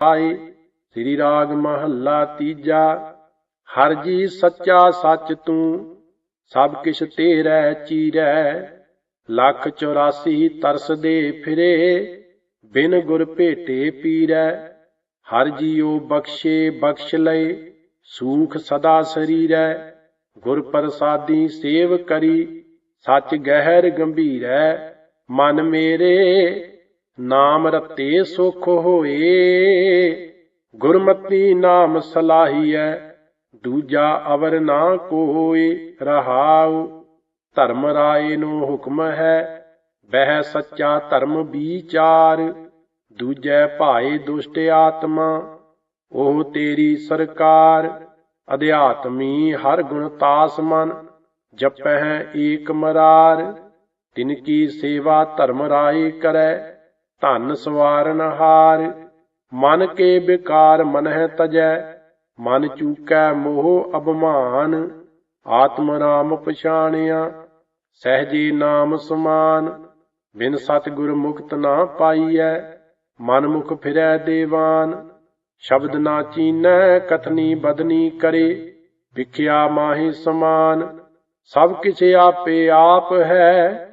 ਆਏ ਸ੍ਰੀ ਰਾਗ ਮਹੱਲਾ ਤੀਜਾ, ਹਰ ਜੀ ਸੱਚਾ ਸੱਚ ਤੂੰ, ਸਭ ਕਿਛ ਤੇਰੈ ਚੀਰੈ, ਲੱਖ 84 ਤਰਸ ਦੇ ਫਿਰੇ, ਬਿਨ ਗੁਰ ਭੇਟੇ ਪੀਰੈ, ਹਰ ਜੀਉ ਬਖਸ਼ੇ ਬਖਸ਼ ਲਏ, ਸੂਖ ਸਦਾ ਸਰੀਰੈ, ਗੁਰ ਪ੍ਰਸਾਦੀ ਸੇਵ ਕਰੀ, ਸੱਚ ਗਹਿਰ ਗੰਭੀਰੈ, ਮਨ ਮੇਰੇ ਨਾਮ ਰਤੇ ਸੁਖ ਹੋਏ। ਗੁਰਮਤੀ ਨਾਮ ਸਲਾਹੀਐ, ਦੂਜਾ ਅਵਰ ਨਾ ਕੋਏ ਰਹਾਉ। ਧਰਮ ਰਾਏ ਨੂੰ ਹੁਕਮ ਹੈ, ਬਹਿ ਸੱਚਾ ਧਰਮ ਵਿਚਾਰ ਦੂਜੈ ਭਾਏ ਦੁਸ਼ਟ ਆਤਮਾ, ਉਹ ਤੇਰੀ ਸਰਕਾਰ। ਅਧਿਆਤਮੀ ਹਰ ਗੁਣ ਤਾਸ ਮਨ, ਜਪਹਿ ਏਕ ਮਰਾਰ। ਤਿਨ ਕੀ ਸੇਵਾ ਧਰਮ ਰਾਏ ਕਰੈ ਧਨ ਸਵਾਰਨ ਹਾਰ। ਮਨ ਕੇ ਵਿਕਾਰ ਮਨਹਿ ਤਜੈ, ਮਨ ਚੂਕੈ ਮੋਹ ਅਭਮਾਨ। ਆਤਮ ਨਾਮ ਪਛਾਣਿਆ, ਸਹਿਜੇ ਨਾਮ ਸਮਾਨ। ਬਿਨ ਸਤਿਗੁਰ ਮੁਕਤ ਨਾ ਪਾਈਐ ਮਨ ਮੁਖ ਫਿਰੈ ਦੇਵਾਨ। ਸ਼ਬਦ ਨਾ ਚੀਨੈ, ਕਥਨੀ ਬਦਨੀ ਕਰੇ, ਵਿਖਿਆ ਮਾਹੀ ਸਮਾਨ। ਸਭ ਕਿਛ ਆਪੇ ਆਪ ਹੈ,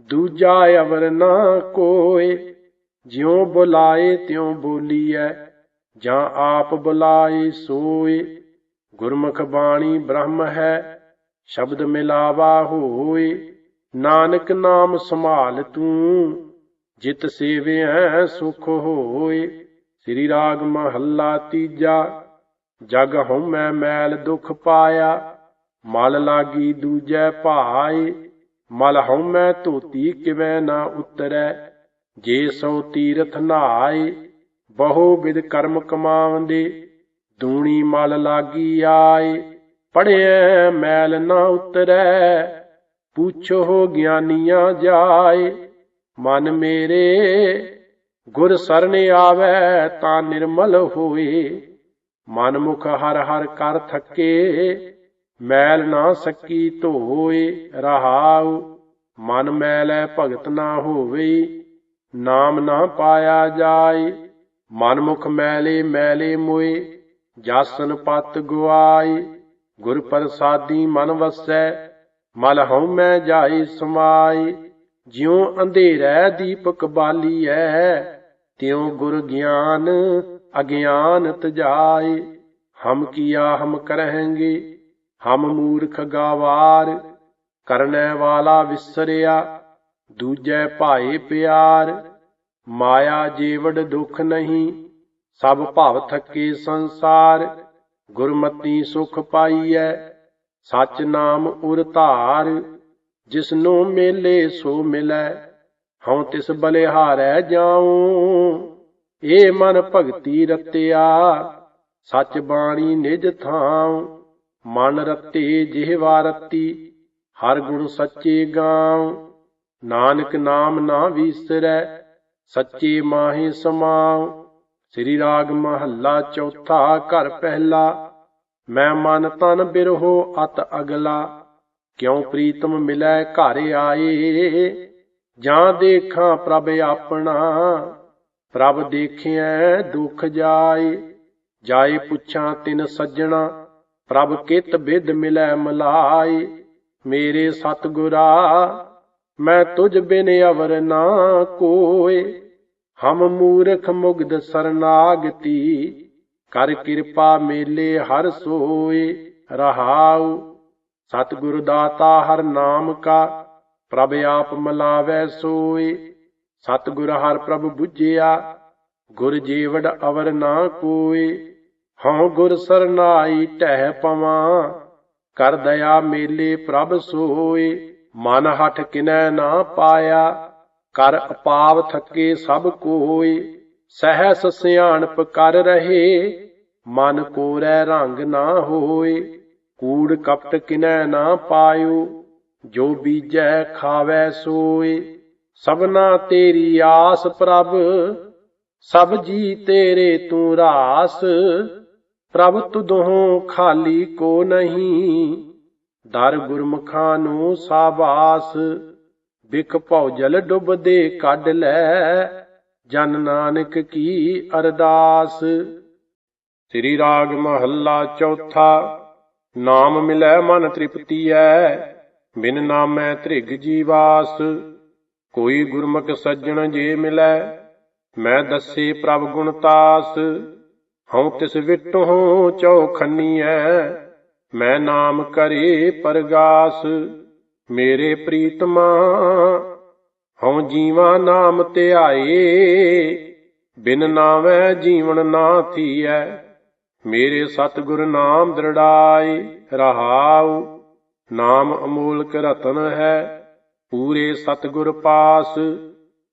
ਦੂਜਾ ਅਵਰ ਨਾ ਕੋਏ। ਜਿਉ ਬੁਲਾਏ ਤਿਉ ਬੋਲੀਐ, ਜਾਂ ਆਪ ਬੁਲਾਏ ਸੋਏ। ਗੁਰਮੁਖ ਬਾਣੀ ਬ੍ਰਹਮ ਹੈ, ਸ਼ਬਦ ਮਿਲਾਵਾ ਹੋਏ। ਨਾਨਕ ਨਾਮ ਸੰਭਾਲ ਤੂੰ, ਜਿਤ ਸੇਵਿਐ ਸੁਖ ਹੋਏ। ਸ੍ਰੀ ਰਾਗ ਮਹੱਲਾ ਤੀਜਾ, ਜਗ ਹਉਮੈ ਮੈਲ ਦੁਖ ਪਾਇਆ। ਮਲ ਲਾਗੀ ਦੂਜੈ ਭਾਏ, ਮਲ ਹਉਮੈ ਧੋਤੀ ਕਿਵੇਂ ਨਾ ਉਤਰੈ। ਜੇ ਸੋ ਤੀਰਥ ਨਹਾਏ, ਬਹੁ ਵਿਦ ਕਰਮ ਕਮਾਵੰਦੇ ਦੂਣੀ ਮਲ ਲਾਗੀ ਆਏ। ਪੜਿਐ ਮੈਲ ਨਾ ਉਤਰੈ, ਪੁੱਛੋ ਗਿਆਨੀਆਂ ਜਾਏ। ਮਨ ਮੇਰੇ, ਗੁਰ ਸਰਨ ਆਵੈ ਤਾਂ ਨਿਰਮਲ ਹੋਏ। ਮਨ ਮੁਖ ਹਰ ਹਰ ਕਰ ਥੱਕੇ, ਮੈਲ ਨਾ ਸਕੀ ਧੋਏ, ਰਹਾਉ। ਮਨ ਮੈਲੈ ਭਗਤ ਨਾ ਹੋਵੇ। ਨਾਮ ਨਾ ਪਾਇਆ ਜਾਏ ਮਨ ਮੁਖ ਮੈਲੇ ਮੈਲੇ ਮੋਏ, ਜਾਸਨ ਪਤ ਗੁਆਏ, ਗੁਰ ਪ੍ਰਸਾਦੀ ਮਨ ਵਸੈ, ਮਲ ਹਉ ਮੈਂ ਜਾਏ ਸਮਾਈ ਜਿਉ ਅੰਧੇਰੈ ਦੀਪਕ ਬਾਲੀਐ, ਤਿਉ ਗੁਰ ਗਿਆਨ ਅਗਿਆਨ ਤਜਾਏ ਹਮ ਕੀਆ ਹਮ ਕਰਹਿਗੇ, ਹਮ ਮੂਰਖ ਗਾਵਾਰ, ਕਰਨੈ ਵਾਲਾ ਵਿਸਰਿਆ ਦੂਜੈ ਭਾਏ ਪਿਆਰ, ਮਾਇਆ ਜੀਵੜ ਦੁਖ ਨਹੀਂ, ਸਭ ਭਵ ਥੱਕੇ ਸੰਸਾਰ, ਗੁਰਮਤੀ ਸੁਖ ਪਾਈਐ, ਸਚ ਨਾਮ ਉਰ ਧਾਰ, ਜਿਸਨੂੰ ਮੇਲੇ ਸੋ ਮਿਲੈ, ਹਉ ਤਿਸ ਬਲਿਹਾਰੈ ਜਾਉ, ਏ ਮਨ ਭਗਤੀ ਰਤਿਆ, ਸਚ ਬਾਣੀ ਨਿਜ ਥਾਉ, ਮਨ ਰਤੇ ਜਿਹ ਵਾਰਤੀ, ਹਰ ਗੁਣ ਸੱਚੇ ਗਾਉ। ਨਾਨਕ ਨਾਮ ਨਾ ਵੀਸਰੈ, ਸੱਚੇ ਮਾਹੀ ਸਮਾਉ। ਸ੍ਰੀ ਰਾਗ ਮਹੱਲਾ ਚੌਥਾ ਘਰ ਪਹਿਲਾ, ਮੈਂ ਮਨ ਤਨ ਬਿਰਹੋ ਅਤ ਅਗਲਾ। ਕਿਉ ਪ੍ਰੀਤਮ ਮਿਲੈ ਘਰ ਆਏ, ਜਾਂ ਦੇਖਾਂ ਪ੍ਰਭ ਆਪਣਾ। ਪ੍ਰਭ ਦੇਖਿਐ ਦੁਖ ਜਾਏ ਜਾਏ ਪੁੱਛਾਂ ਤਿਨ ਸੱਜਣਾ, ਪ੍ਰਭ ਕਿਤ ਬਿਦ ਮਿਲੈ ਮਲਾਈ ਮੇਰੇ ਸਤਗੁਰਾ ਮੈਂ ਤੁਝ ਬਿਨ ਅਵਰ ਨਾ ਕੋਏ। ਹਮ ਮੂਰਖ ਮੁਗਧ ਸਰਨਾਗਤੀ ਕਰ ਕਿਰਪਾ ਮੇਲੇ ਹਰ ਸੋਏ। ਰਹਾਉ, ਸਤਿਗੁਰ ਦਾਤਾ ਹਰ ਨਾਮ ਕਾ, ਪ੍ਰਭ ਆਪ ਮਲਾਵੈ ਸੋਏ। ਸਤਿਗੁਰ ਹਰ ਪ੍ਰਭ 부ਝਿਆ ਗੁਰ ਜੀਵੜ ਅਵਰ ਨਾ ਕੋਏ। ਹਉ ਗੁਰ ਸਰਨਾਈ ਟਹਿ ਪਵਾਂ, ਕਰ ਦਇਆ ਮੇਲੇ ਪ੍ਰਭ ਸੋਏ। ਮਨ ਹਠ ਕਿਨੈ ਨਾ ਪਾਇਆ, ਕਰ ਅਪਾਵ ਥੱਕੇ ਸਭ ਕੋਏ ਸਹਿਸ ਸਿਆਣਪ ਕਰ ਰਹੇ, ਮਨ ਕੋਰੈ ਰੰਗ ਨਾ ਹੋਏ ਕੂੜ ਕਪਟ ਕਿਨੈ ਨਾ ਪਾਇਓ, ਜੋ ਬੀਜੈ ਖਾਵੈ ਸੋਏ ਸਭਨਾ ਤੇਰੀ ਆਸ ਪ੍ਰਭ, ਸਭ ਜੀ ਤੇਰੇ ਤੂੰ ਰਾਸ, ਪ੍ਰਭ ਤੁਧੋਂ ਖਾਲੀ ਕੋ ਨਹੀਂ ਦਰ ਗੁਰਮੁਖਾਂ ਨੂੰ ਸਾਬਾਸ ਬਿਖ ਭੌਜਲ ਜਲ ਡੁੱਬਦੇ ਕੱਢ ਲੈ, ਜਨ ਨਾਨਕ ਕੀ ਅਰਦਾਸ। ਸ੍ਰੀ ਰਾਗ ਮਹੱਲਾ ਚੌਥਾ, ਨਾਮ ਮਿਲੈ ਮਨ ਤ੍ਰਿਪਤੀ ਤ੍ਰਿਪਤੀਐ, ਬਿਨ ਨਾਮੈ ਧ੍ਰਿਗ ਜੀਵਾਸ। ਕੋਈ ਗੁਰਮੁਖ ਸੱਜਣ ਜੇ ਮਿਲੈ, ਮੈਂ ਦੱਸੇ ਪ੍ਰਭ ਗੁਣ ਤਾਸ। ਹਉ ਤਿਸ ਵਿਟਹੁ ਚੌਖੰਨੀਐ ਮੈਂ ਨਾਮ ਕਰੇ ਪਰਗਾਸ, ਮੇਰੇ ਪ੍ਰੀਤਮਾ, ਹਉ ਜੀਵਾ ਨਾਮ ਧਿਆਏ ਬਿਨ ਨਾਮੈ ਜੀਵਨ ਨਾ ਥੀਐ, ਮੇਰੇ ਸਤਿਗੁਰ ਨਾਮ ਦ੍ਰਿੜਾਏ, ਰਹਾਉ, ਨਾਮ ਅਮੋਲਕ ਰਤਨ ਹੈ, ਪੂਰੇ ਸਤਿਗੁਰ ਪਾਸ,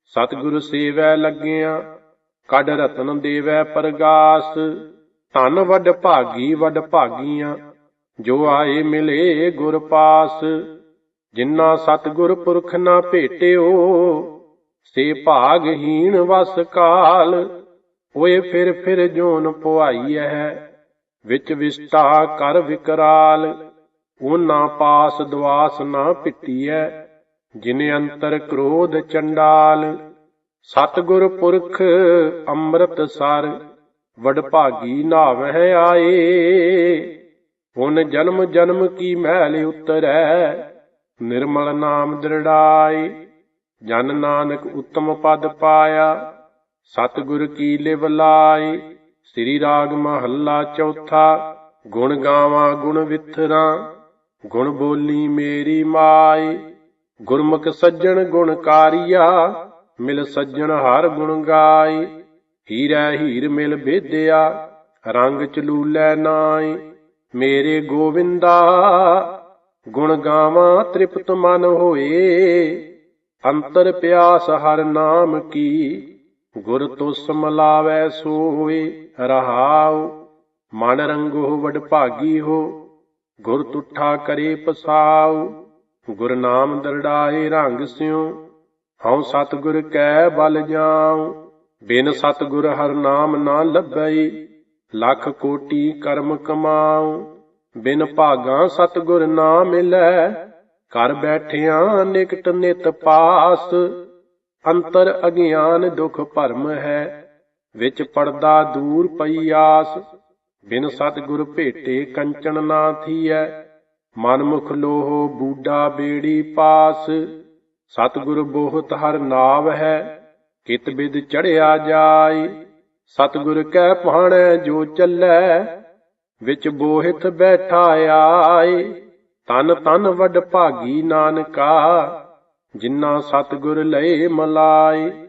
ਸਤਿਗੁਰ ਸੇਵੈ ਲੱਗਿਆ ਕਡ ਰਤਨ ਦੇਵੈ ਪਰਗਾਸ, ਧਨ ਵਡ ਭਾਗੀ ਵਡ ਭਾਗੀਆਂ ਜੋ ਆਏ ਮਿਲੇ ਗੁਰ ਪਾਸ ਜਿਨ੍ਹਾਂ ਸਤਿਗੁਰ ਪੁਰਖ ਨਾ ਭੇਟਿਓ, ਸੇ ਭਾਗਹੀਣ ਵਸ ਕਾਲ, ਓਏ ਫਿਰ ਫਿਰ ਜੋਨ ਪੁਆਈਐ ਵਿੱਚ ਵਿਸਟਾ ਕਰ ਵਿਕਰਾਲ, ਉਹਨਾਂ ਪਾਸ ਦਵਾਸ ਨਾ ਪਿੱਟੀਐ, ਜਿਨੇ ਅੰਤਰ ਕ੍ਰੋਧ ਚੰਡਾਲ, ਸਤਿਗੁਰ ਪੁਰਖ ਅੰਮ੍ਰਿਤ ਸਰ ਵਡਭਾਗੀ ਨਾਵਹਿ ਆਏ। ਹੁਣ ਜਨਮ ਜਨਮ ਕੀ ਮਹਿਲ ਉਤਰੈ? ਨਿਰਮਲ ਨਾਮ ਦ੍ਰਿੜਾਈ, ਜਨ ਨਾਨਕ ਉਤਮ ਪਦ ਪਾਇਆ। ਸਤਿਗੁਰ ਕੀ ਲਿਵ ਲਾਈ? ਸ੍ਰੀ ਰਾਗ ਮਹੱਲਾ ਚੌਥਾ, ਗੁਣ ਗਾਵਾਂ ਗੁਣ ਵਿਥਰਾ, ਗੁਣ ਬੋਲੀ ਮੇਰੀ ਮਾਈ। ਗੁਰਮੁਖ ਸੱਜਣ ਗੁਣਕਾਰੀਆ ਮਿਲ ਸੱਜਣ ਹਰ ਗੁਣ ਗਾਈ। ਹੀਰਾ ਹੀਰ ਮਿਲ ਭੇਦਿਆ ਰੰਗ ਚਲੂਲੇ ਨਾਈ। ਮੇਰੇ ਗੋਵਿੰਦਾ, ਗੁਣ ਗਾਵਾਂ ਤ੍ਰਿਪਤ ਮਨ ਹੋਏ। ਅੰਤਰ ਪਿਆਸ ਹਰ ਨਾਮ ਕੀ, ਗੁਰ ਤੁਸ ਮਲਾਵੈ ਸੋਏ, ਰਹਾਉ। ਮਨ ਰੰਗੋ ਵਡ ਭਾਗੀ ਹੋ, ਗੁਰ ਤੁਠਾ ਕਰੇ ਪਸਾਉ। ਗੁਰ ਨਾਮ ਦਰੜਾਏ ਰੰਗ ਸਿਉ, ਹਉ ਸਤਿਗੁਰ ਕੈ ਬਲ ਜਾਉ। ਬਿਨ ਸਤਿਗੁਰ ਹਰ ਨਾਮ ਨਾ ਲੱਭਈ ਲੱਖ ਕੋਟੀ ਕਰਮ ਕਮਾਉ, ਬਿਨ ਭਾਗਾ ਸਤਿਗੁਰ ਨਾ ਮਿਲੈ, ਘਰ ਬੈਠਿਆਂ ਨਿਕਟ ਨਿਤ ਪਾਸ, ਅੰਤਰ ਅਗਿਆਨ ਦੁਖ ਭਰਮ ਹੈ, ਵਿੱਚ ਪਰਦਾ ਦੂਰ ਪਈ ਆਸ, ਬਿਨ ਸਤਿਗੁਰ ਭੇਟੇ ਕੰਚਨ ਨਾ ਥੀਐ ਮਨ ਮੁਖ ਲੋਹ ਬੂਡਾ ਬੇੜੀ ਪਾਸ, ਸਤਿਗੁਰ ਬੋਹਤ ਹਰ ਨਾਵ ਹੈ, ਕਿਤ ਬਿਦ ਚੜਿਆ ਜਾਏ ਸਤਿਗੁਰ ਕੈ ਪਾਣੈ ਜੋ ਚੱਲੈ, ਵਿੱਚ ਬੋਹਿਤ ਬੈਠਾ ਆਏ। ਤਨ ਤਨ ਵੱਡ ਭਾਗੀ ਨਾਨਕਾ, ਜਿਨ੍ਹਾਂ ਸਤਿਗੁਰ ਲਏ ਮਲਾਏ।